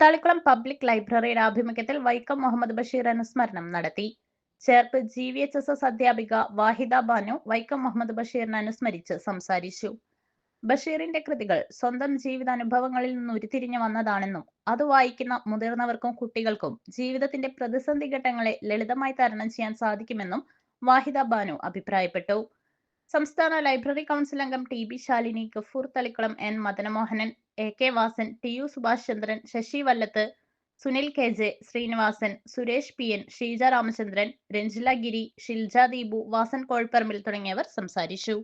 Thalikkulam public ലൈബ്രറിയുടെ ആഭിമുഖ്യത്തിൽ വൈക്കം മുഹമ്മദ് ബഷീർ അനുസ്മരണം നടത്തി. Cherpu G V H S S അധ്യാപിക വാഹിദ ബാനു വൈക്കം മുഹമ്മദ് ബഷീറിനെ അനുസ്മരിച്ച് സംസാരിച്ചു. ബഷീറിന്റെ കൃതികൾ സ്വന്തം ജീവിതാനുഭവങ്ങളിൽ നിന്ന് ഉരുത്തിരിഞ്ഞു വന്നതാണെന്നും അത് വായിക്കുന്ന മുതിർന്നവർക്കും കുട്ടികൾക്കും ജീവിതത്തിന്റെ പ്രതിസന്ധി ഘട്ടങ്ങളെ ലളിതമായി തരണം ചെയ്യാൻ സാധിക്കുമെന്നും വാഹിദ ബാനു അഭിപ്രായപ്പെട്ടു. സംസ്ഥാന ലൈബ്രറി കൗൺസിൽ അംഗം T B Shalini Gafoor Thalikkulam N Madanamohanan A K Vasan T U Subhash Chandran Sasi Vallathu Sunil K J Srinivasan Suresh P N Sheeja Ramachandran Ranjila Giri Shilja Deepu Vasan Kolparambil തുടങ്ങിയവർ സംസാരിച്ചു.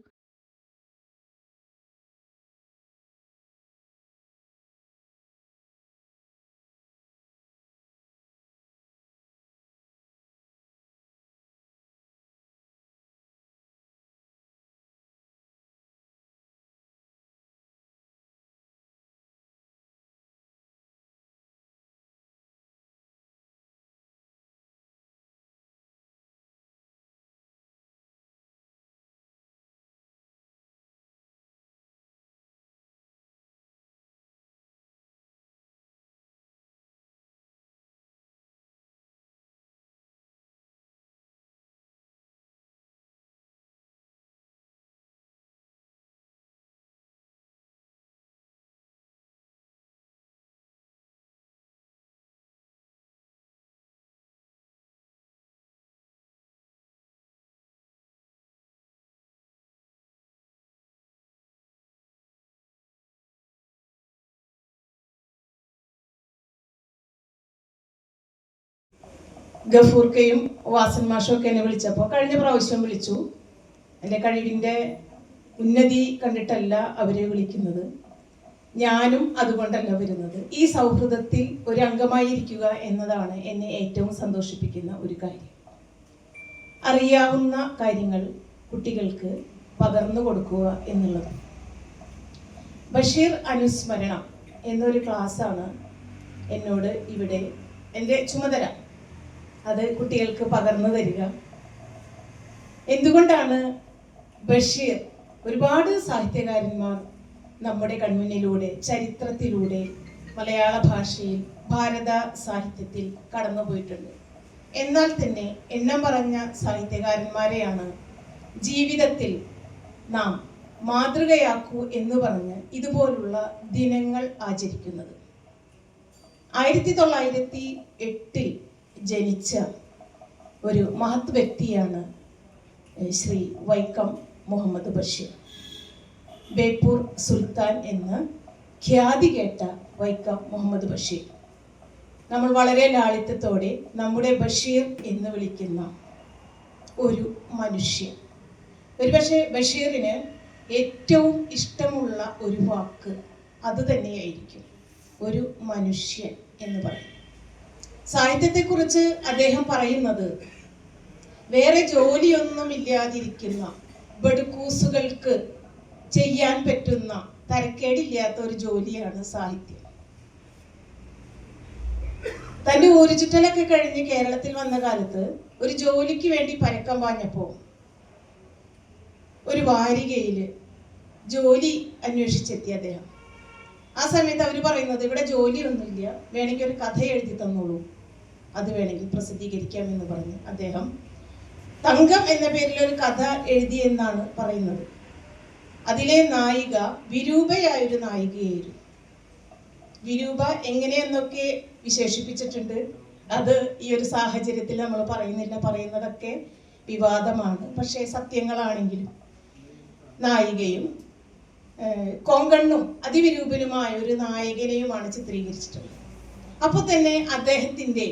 ഗഫൂർക്കയും വാസൻ മാഷും ഒക്കെ എന്നെ വിളിച്ചപ്പോൾ കഴിഞ്ഞ പ്രാവശ്യം വിളിച്ചു. എന്റെ കഴിവിന്റെ ഉന്നതി കണ്ടിട്ടല്ല അവരെ വിളിക്കുന്നത്. ഞാനും അതുകൊണ്ടല്ല വരുന്നത്. ഈ സൗഹൃദത്തിൽ ഒരു അംഗമായിരിക്കുക എന്നതാണ് എന്നെ ഏറ്റവും സന്തോഷിപ്പിക്കുന്ന ഒരു കാര്യം. അറിയാവുന്ന കാര്യങ്ങൾ കുട്ടികൾക്ക് പകർന്നു കൊടുക്കുക എന്നുള്ളത്. ബഷീർ അനുസ്മരണം എന്നൊരു ക്ലാസ്സാണ് എന്നോട് ഇവിടെ എന്റെ ചുമതല. അത് കുട്ടികൾക്ക് പകർന്നു തരിക. എന്തുകൊണ്ടാണ് ബഷീർ ഒരുപാട് സാഹിത്യകാരന്മാർ നമ്മുടെ കൺമുന്നിലൂടെ ചരിത്രത്തിലൂടെ മലയാള ഭാഷയിൽ ഭാരത സാഹിത്യത്തിൽ കടന്നുപോയിട്ടുണ്ട്. എന്നാൽ തന്നെ എണ്ണം പറഞ്ഞ സാഹിത്യകാരന്മാരെയാണ് ജീവിതത്തിൽ നാം മാതൃകയാക്കൂ എന്ന് പറഞ്ഞ് ഇതുപോലുള്ള ദിനങ്ങൾ ആചരിക്കുന്നത്. ആയിരത്തി തൊള്ളായിരത്തി എട്ടിൽ ജനിച്ച ഒരു മഹത് വ്യക്തിയാണ് ശ്രീ വൈക്കം മുഹമ്മദ് ബഷീർ. ബേപ്പൂർ സുൽത്താൻ എന്ന് ഖ്യാതി കേട്ട വൈക്കം മുഹമ്മദ് ബഷീർ. നമ്മൾ വളരെ ലാളിത്യത്തോടെ നമ്മുടെ ബഷീർ എന്ന് വിളിക്കുന്ന ഒരു മനുഷ്യൻ. ഒരുപക്ഷെ ബഷീറിന് ഏറ്റവും ഇഷ്ടമുള്ള ഒരു വാക്ക് അത് തന്നെയായിരിക്കും. ഒരു മനുഷ്യൻ എന്ന് പറയും. സാഹിത്യത്തെക്കുറിച്ച് അദ്ദേഹം പറയുന്നത് വേറെ ജോലിയൊന്നും ഇല്ലാതിരിക്കുന്ന ബടുക്കൂസുകൾക്ക് ചെയ്യാൻ പറ്റുന്ന തരക്കേടില്ലാത്ത ഒരു ജോലിയാണ് സാഹിത്യം. തന്റെ ഊരുചുറ്റലൊക്കെ കഴിഞ്ഞ് കേരളത്തിൽ വന്ന കാലത്ത് ഒരു ജോലിക്ക് വേണ്ടി പരക്കം പാഞ്ഞപ്പോ ഒരു വാരികയിൽ ജോലി അന്വേഷിച്ചെത്തി അദ്ദേഹം. ആ സമയത്ത് അവർ പറയുന്നത് ഇവിടെ ജോലിയൊന്നുമില്ല വേണമെങ്കിൽ ഒരു കഥ എഴുതി തന്നോളൂ. അത് വേണമെങ്കിൽ പ്രസിദ്ധീകരിക്കാം എന്ന് പറഞ്ഞു അദ്ദേഹം. തങ്കം എന്ന പേരിൽ ഒരു കഥ എഴുതി എന്നാണ് പറയുന്നത്. അതിലെ നായിക വിരൂപയായൊരു നായികയായിരുന്നു. വിരൂപ എങ്ങനെയെന്നൊക്കെ വിശേഷിപ്പിച്ചിട്ടുണ്ട്. അത് ഈ ഒരു സാഹചര്യത്തിൽ നമ്മൾ പറയുന്നില്ല പറയുന്നതൊക്കെ വിവാദമാണ്. പക്ഷേ സത്യങ്ങളാണെങ്കിലും നായികയും കോങ്കണ്ണും അതിവിരൂപനുമായ ഒരു നായകനെയുമാണ് ചിത്രീകരിച്ചിട്ടുള്ളത്. അപ്പോൾ തന്നെ അദ്ദേഹത്തിന്റെ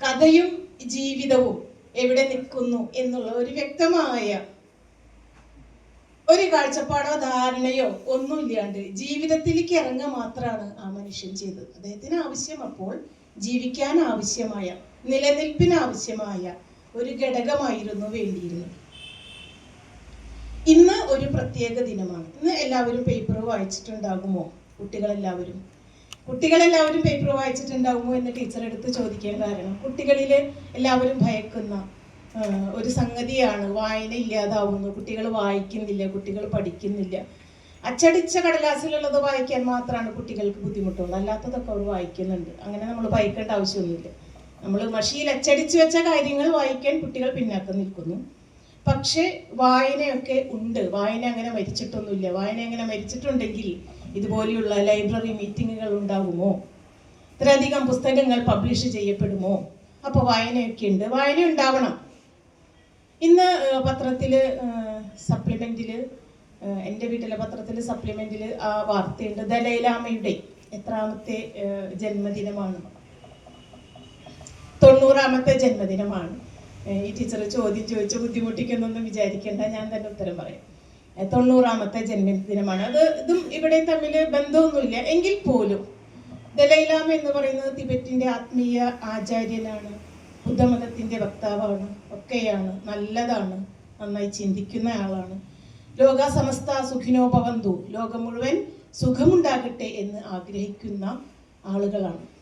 കഥയും ജീവിതവും എവിടെ നിൽക്കുന്നു എന്നുള്ള ഒരു വ്യക്തമായ ഒരു കാഴ്ചപ്പാടോ ധാരണയോ ഒന്നുമില്ലാണ്ട് ജീവിതത്തിലേക്ക് ഇറങ്ങുക മാത്രമാണ് ആ മനുഷ്യൻ ചെയ്തത്. അദ്ദേഹത്തിന് ആവശ്യം അപ്പോൾ ജീവിക്കാൻ ആവശ്യമായ നിലനിൽപ്പിന് ആവശ്യമായ ഒരു ഘടകമായിരുന്നു വേണ്ടിയിരുന്നത്. ഇന്ന് ഒരു പ്രത്യേക ദിനമാണ്. ഇന്ന് എല്ലാവരും പേപ്പർ വായിച്ചിട്ടുണ്ടാകുമോ? കുട്ടികളെല്ലാവരും? കുട്ടികളെല്ലാവരും പേപ്പർ വായിച്ചിട്ടുണ്ടാവുമോ എന്ന് ടീച്ചർ എടുത്ത് ചോദിക്കാൻ കാരണം കുട്ടികളിൽ എല്ലാവരും ഭയക്കുന്ന ഒരു സംഗതിയാണ്. വായന ഇല്ലാതാവുന്നു കുട്ടികൾ വായിക്കുന്നില്ല കുട്ടികൾ പഠിക്കുന്നില്ല. അച്ചടിച്ച കടലാസിലുള്ളത് വായിക്കാൻ മാത്രമാണ് കുട്ടികൾക്ക് ബുദ്ധിമുട്ടുള്ളൂ. അല്ലാത്തതൊക്കെ അവർ വായിക്കുന്നുണ്ട്. അങ്ങനെ നമ്മൾ ഭയക്കേണ്ട ആവശ്യമൊന്നുമില്ല. നമ്മൾ മഷിയിൽ അച്ചടിച്ച് വെച്ച കാര്യങ്ങൾ വായിക്കാൻ കുട്ടികൾ പിന്നാക്കം നിൽക്കുന്നു. പക്ഷേ വായനയൊക്കെ ഉണ്ട്. വായന അങ്ങനെ മരിച്ചിട്ടൊന്നുമില്ല. വായന അങ്ങനെ മരിച്ചിട്ടുണ്ടെങ്കിൽ ഇതുപോലെയുള്ള ലൈബ്രറി മീറ്റിങ്ങുകൾ ഉണ്ടാകുമോ? ഇത്രയധികം പുസ്തകങ്ങൾ പബ്ലിഷ് ചെയ്യപ്പെടുമോ? അപ്പോൾ വായനയൊക്കെ ഉണ്ട് വായന ഉണ്ടാവണം. ഇന്ന് പത്രത്തിൽ സപ്ലിമെന്റിൽ എന്റെ വീട്ടിലെ പത്രത്തിൽ സപ്ലിമെന്റിൽ ആ വാർത്തയുണ്ട്. ദലൈലാമയുടെ എത്രാമത്തെ ജന്മദിനമാണ്. തൊണ്ണൂറാമത്തെ ജന്മദിനമാണ്. ഈ ടീച്ചർ ചോദ്യം ചോദിച്ച് ബുദ്ധിമുട്ടിക്കുന്നൊന്നും വിചാരിക്കേണ്ട. ഞാൻ തന്നെ ഉത്തരം പറയാം. തൊണ്ണൂറാമത്തെ ജന്മദിനമാണ്. അത് ഇതും ഇവിടെ തമ്മിൽ ബന്ധമൊന്നുമില്ല. എങ്കിൽ പോലും ദലൈലാമ എന്ന് പറയുന്നത് തിബറ്റിന്റെ ആത്മീയ ആചാര്യനാണ്. ബുദ്ധമതത്തിന്റെ വക്താവാണ്. ഒക്കെയാണ്. നല്ലതാണ്. നന്നായി ചിന്തിക്കുന്ന ആളാണ്. ലോക സമസ്ത സുഖിനോപവന്തു ലോകം മുഴുവൻ സുഖമുണ്ടാകട്ടെ എന്ന് ആഗ്രഹിക്കുന്ന ആളുകളാണ്.